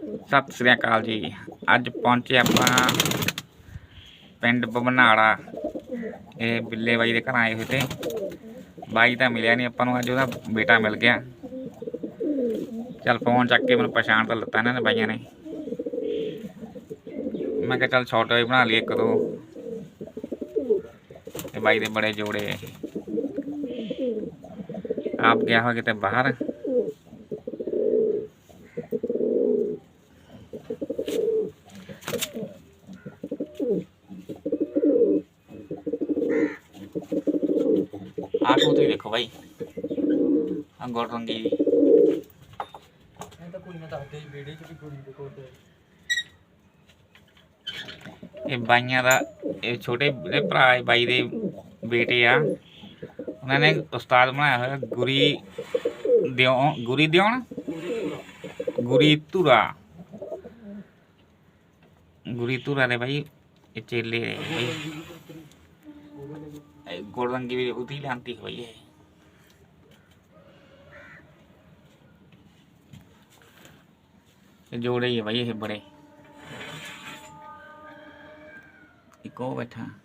ਸਤਿ ਸ੍ਰੀ ਅਕਾਲ ਜੀ ਅੱਜ ਪਹੁੰਚੇ ਆਪਾਂ ਪਿੰਡ ਬਬਨਾੜਾ ਇਹ ਬਿੱਲੇ ਬਾਈ ਦੇ ਘਰ ਆਏ ਹੋਏ ਤੇ ਬਾਈ ਤਾਂ ਮਿਲਿਆ ਨਹੀਂ ਆਪਾਂ ਨੂੰ ਅੱਜ ਉਹਦਾ ਬੇਟਾ ਮਿਲ ਗਿਆ ਚੱਲ ਫੋਨ ਚੱਕ ਕੇ ਮੈਨੂੰ ਪਛਾਣ ਤਾਂ ਲੱਤਾ ਇਹਨਾਂ ਨੇ ਬਾਈਆਂ ਨੇ ਮੈਂ ਕਿਹਾ ਚੱਲ ਛੋਟਾ ਹੀ ਬਣਾ ਲਈਏ ਇੱਕ ਦੋ ਇਹ ਬਾਈ ਦੇ ਬੜੇ ਜੋੜੇ ਆਪ ਗਿਆ ਹੋ ਕਿਤੇ ਬਾਹਰ ਆਹ ਕਬੂਤਰੀ ਦੇਖੋ ਬਾਈ ਆ ਗੋਲ ਰੰਗੀ ਦੀ ਮੈਂ ਤਾਂ ਕੁੜੀ ਨਾਲ ਦੱਸਦੇ ਸੀ ਵੀਡੀਓ ਚ ਵੀ ਕੁੜੀ ਦੇ ਕੋਲ ਤੇ ਇਹ ਬਾਈਆਂ ਦਾ ਇਹ ਛੋਟੇ ਜਿਹੜੇ ਭਰਾ ਇਹ ਬਾਈ ਦੇ ਬੇਟੇ ਆ ਉਹਨਾਂ ਨੇ ਉਸਤਾਦ ਬਣਾਇਆ ਹੋਇਆ ਗੁਰੀ ਦਿਓ ਗੁਰੀ ਦਿਉਣ ਗੁਰੀ ਧੁਰਾ ਗੁਰੀ ਧੁਰਾ ਦੇ ਬਾਈ ਇਹ ਚੇਲੇ ਨੇ ਬਾਈ गोवर्धन की उठी लानती है। भैया जो रही है भैया बड़े। इको बैठा।